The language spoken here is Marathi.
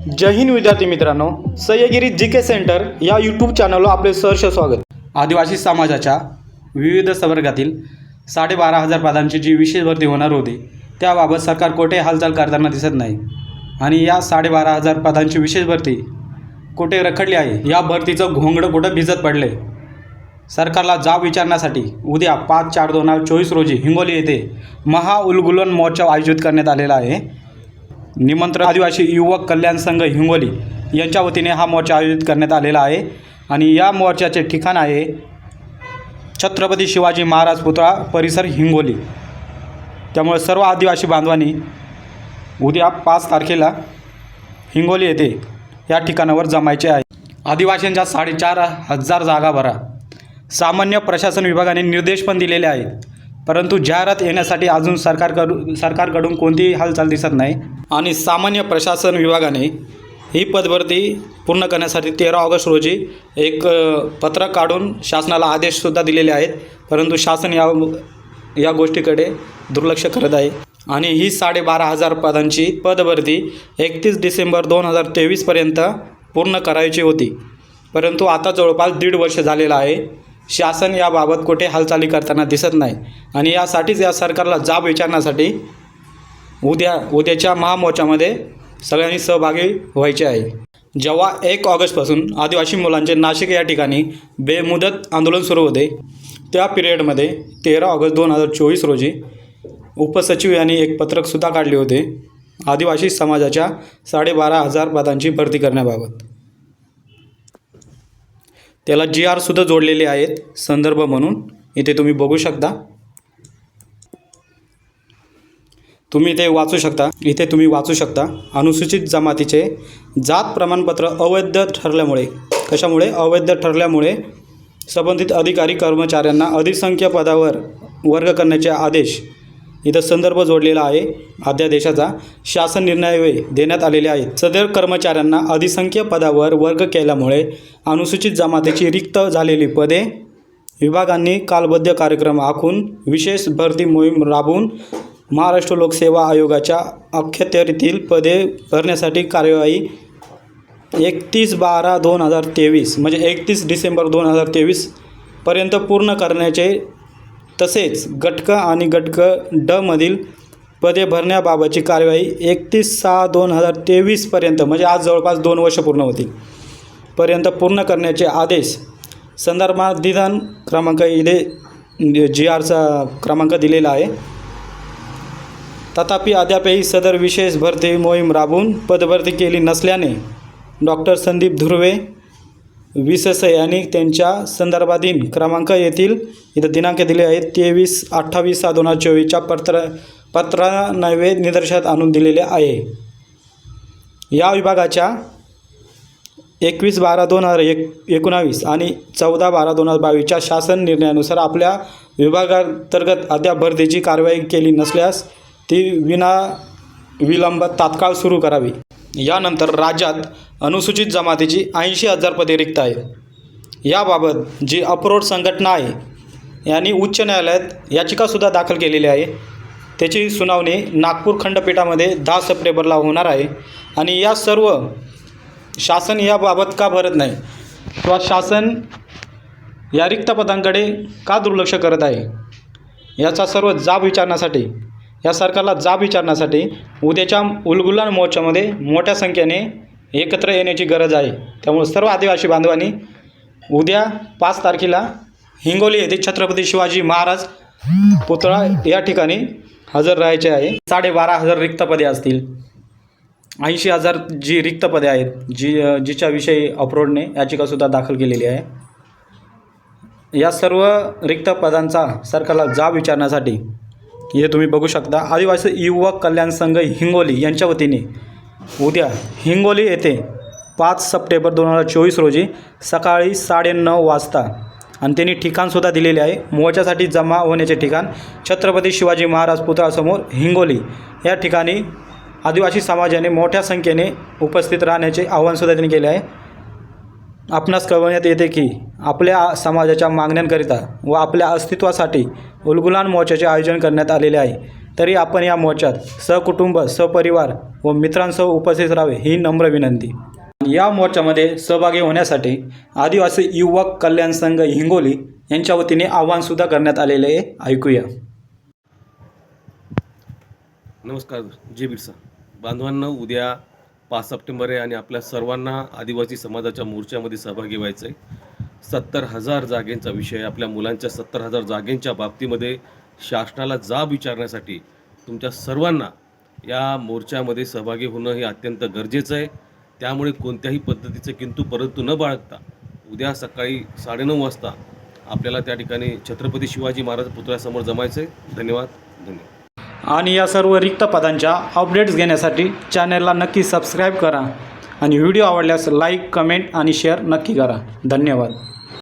जय हिंद विद्यार्थी मित्रांनो सह्यगिरी जी के सेंटर या यूट्यूब चॅनलवर आपले सहर्ष स्वागत. आदिवासी समाजाच्या विविध संवर्गातील साडेबारा हजार पदांची जी विशेष भरती होणार होती त्याबाबत सरकार कोठे हालचाल करताना दिसत नाही. आणि या साडेबारा हजार पदांची विशेष भरती कुठे रखडली आहे या भरतीचं घोंगडं कुठं भिजत पडले? सरकारला जाब विचारण्यासाठी उद्या पाच चार दोन हजार चोवीस रोजी हिंगोली येथे महाउलगुलन मोर्चा आयोजित करण्यात आलेला आहे. निमंत्रण आदिवासी युवक कल्याण संघ हिंगोली यांच्या वतीने हा मोर्चा आयोजित करण्यात आलेला आहे. आणि या मोर्चाचे ठिकाण आहे छत्रपती शिवाजी महाराज पुतळा परिसर हिंगोली. त्यामुळे सर्व आदिवासी बांधवांनी उद्या पाच तारखेला हिंगोली येथे या ठिकाणावर जमायचे आहे. आदिवासींच्या साडेचार हजार जागा भरा. सामान्य प्रशासन विभागाने निर्देश पण दिलेले आहेत. परंतु जाहिरात येण्यासाठी अजून सरकारकडून सरकारकडून कोणतीही हालचाल दिसत नाही. आणि सामान्य प्रशासन विभागाने ही पदभरती पूर्ण करण्यासाठी तेरा ऑगस्ट रोजी एक पत्रक काढून शासनाला आदेशसुद्धा दिलेले आहेत. परंतु शासन या या गोष्टीकडे दुर्लक्ष करत आहे. आणि ही साडेबारा हजार पदांची पदभरती एकतीस डिसेंबर दोन हजार तेवीसपर्यंत पूर्ण करायची होती. परंतु आता जवळपास दीड वर्ष झालेलं आहे. शासन याबाबत कुठे हालचाली करताना दिसत नाही. आणि यासाठीच या सरकारला जाब विचारण्यासाठी उद्या उद्याच्या महामोर्चामध्ये सगळ्यांनी सहभागी व्हायचे आहे. जेव्हा एक ऑगस्टपासून आदिवासी मुलांचे नाशिक या ठिकाणी बेमुदत आंदोलन सुरू होते त्या पिरियडमध्ये तेरा ऑगस्ट दोन हजार चोवीस रोजी उपसचिव यांनी एक पत्रकसुद्धा काढले होते आदिवासी समाजाच्या साडेबारा हजार पदांची भरती करण्याबाबत. त्याला जी आरसुद्धा जोडलेले आहेत. संदर्भ म्हणून. इथे तुम्ही बघू शकता. तुम्ही इथे वाचू शकता. इथे तुम्ही वाचू शकता. अनुसूचित जमातीचे जात प्रमाणपत्र अवैध ठरल्यामुळे कशामुळे? अवैध ठरल्यामुळे संबंधित अधिकारी कर्मचाऱ्यांना अधिसंख्य पदावर वर्ग करण्याचे आदेश इथं संदर्भ जोडलेला आहे. अध्यादेशाचा शासन निर्णय देण्यात आलेले आहेत. सदर कर्मचाऱ्यांना अधिसंख्य पदावर वर्ग केल्यामुळे अनुसूचित जमातीची रिक्त झालेली पदे विभागांनी कालबद्ध कार्यक्रम आखून विशेष भरती मोहीम राबवून महाराष्ट्र लोकसेवा आयोगाच्या अखत्यारीतील पदे भरण्यासाठी कार्यवाही एकतीस बारा दोन हजार तेवीस म्हणजे एकतीस डिसेंबर दोन हजार तेवीसपर्यंत पूर्ण करण्याचे तसेच गटक आणि गटक ड मधील पदे भरण्याबाबतची कार्यवाही एकतीस सहा दोन हजार तेवीसपर्यंत म्हणजे आज जवळपास दोन वर्ष पूर्ण होतील पर्यंत पूर्ण करण्याचे आदेश संदर्भात निदान क्रमांक इथे जी आरचा क्रमांक दिलेला आहे. तथापि अद्यापही सदर विशेष भरती मोहीम राबवून पदभरती केली नसल्याने डॉक्टर संदीप धुर्वे विसस आणि त्यांच्या संदर्भाधीन क्रमांक येथील इथं दिनांक दिले आहेत तेवीस अठ्ठावीस सहा दोन हजार चोवीसच्या पत्र पत्रान्वये निदर्शनात आणून दिलेले आहे. या विभागाच्या एकवीस बारा दोन हजार एक एकोणावीस आणि चौदा बारा दोन हजार बावीसच्या शासन निर्णयानुसार आपल्या विभागांतर्गत अद्याप भरतीची कारवाई केली नसल्यास ती विना विलंब तात्काळ सुरू करावी. यानंतर राज्यात अनुसूचित जमातीची ऐंशी हजार पदे रिक्त आहेत. याबाबत जी अप्रोड संघटना आहे यांनी उच्च न्यायालयात याचिकासुद्धा दाखल केलेली आहे. त्याची सुनावणी नागपूर खंडपीठामध्ये दहा सप्टेंबरला होणार आहे आणि या सर्व शासन याबाबत का भरत नाही? किंवा शासन या रिक्त पदांकडे का दुर्लक्ष करत आहे? याचा सर्व जाब विचारण्यासाठी या सरकारला जाब विचारण्यासाठी उद्याच्या उलगुलान मोर्चामध्ये मोठ्या संख्येने एकत्र येण्याची गरज आहे. त्यामुळे सर्व आदिवासी बांधवांनी उद्या पाच तारखेला हिंगोली येथे छत्रपती शिवाजी महाराज पुतळा या ठिकाणी हजर राहायचे आहे. साडेबारा हजार रिक्तपदे असतील. ऐंशी हजार जी रिक्तपदे आहेत जी जिच्याविषयी अप्रोडने याचिकासुद्धा दाखल केलेली आहे. या सर्व रिक्त पदांचा सरकारला जाब विचारण्यासाठी हे तुम्ही बघू शकता. आदिवासी युवक कल्याण संघ हिंगोली यांच्या वतीने उद्या हिंगोली येथे पाच सप्टेंबर दोन हजार चोवीस रोजी सकाळी साडेनऊ वाजता आणि त्यांनी ठिकाणसुद्धा दिलेले आहे. मोर्चासाठी जमा होण्याचे ठिकाण छत्रपती शिवाजी महाराज पुतळासमोर हिंगोली. या ठिकाणी आदिवासी समाजाने मोठ्या संख्येने उपस्थित राहण्याचे आवाहनसुद्धा त्यांनी केले आहे. आपणास कळवण्यात येते की आपल्या समाजाच्या मागण्यांकरिता व आपल्या अस्तित्वासाठी उलगुलान मोर्चाचे आयोजन करण्यात आलेले आहे. तरी आपण या मोर्चात सहकुटुंब सपरिवार व मित्रांसह उपस्थित राहावे ही नम्र विनंती. या मोर्चामध्ये सहभागी होण्यासाठी आदिवासी युवक कल्याण संघ हिंगोली यांच्या वतीने आव्हानसुद्धा करण्यात आलेले आहे. ऐकूया. नमस्कार जे बिरसा. बांधवांना उद्या पाच सप्टेंबर आहे आणि आपल्या सर्वांना आदिवासी समाजाच्या मोर्चामध्ये सहभागी व्हायचं आहे सत्तर हजार जागेंचा विषय आपल्या मुलांच्या सत्तर हजार जागेंच्या बाबतीमध्ये शासनाला जाब विचारण्यासाठी तुमच्या सर्वांना या मोर्चामध्ये सहभागी होणं हे अत्यंत गरजेचं आहे. त्यामुळे कोणत्याही पद्धतीचं किंतु परंतु न बाळगता उद्या सकाळी साडेनऊ वाजता आपल्याला त्या ठिकाणी छत्रपती शिवाजी महाराज पुतळ्यासमोर जमायचं आहे धन्यवाद. धन्यवाद. आणि या सर्व रिक्त पदांच्या अपडेट्स घेण्यासाठी चॅनलला नक्की सबस्क्राईब करा. आणि व्हिडिओ आवडल्यास लाईक कमेंट आणि शेअर नक्की करा. धन्यवाद.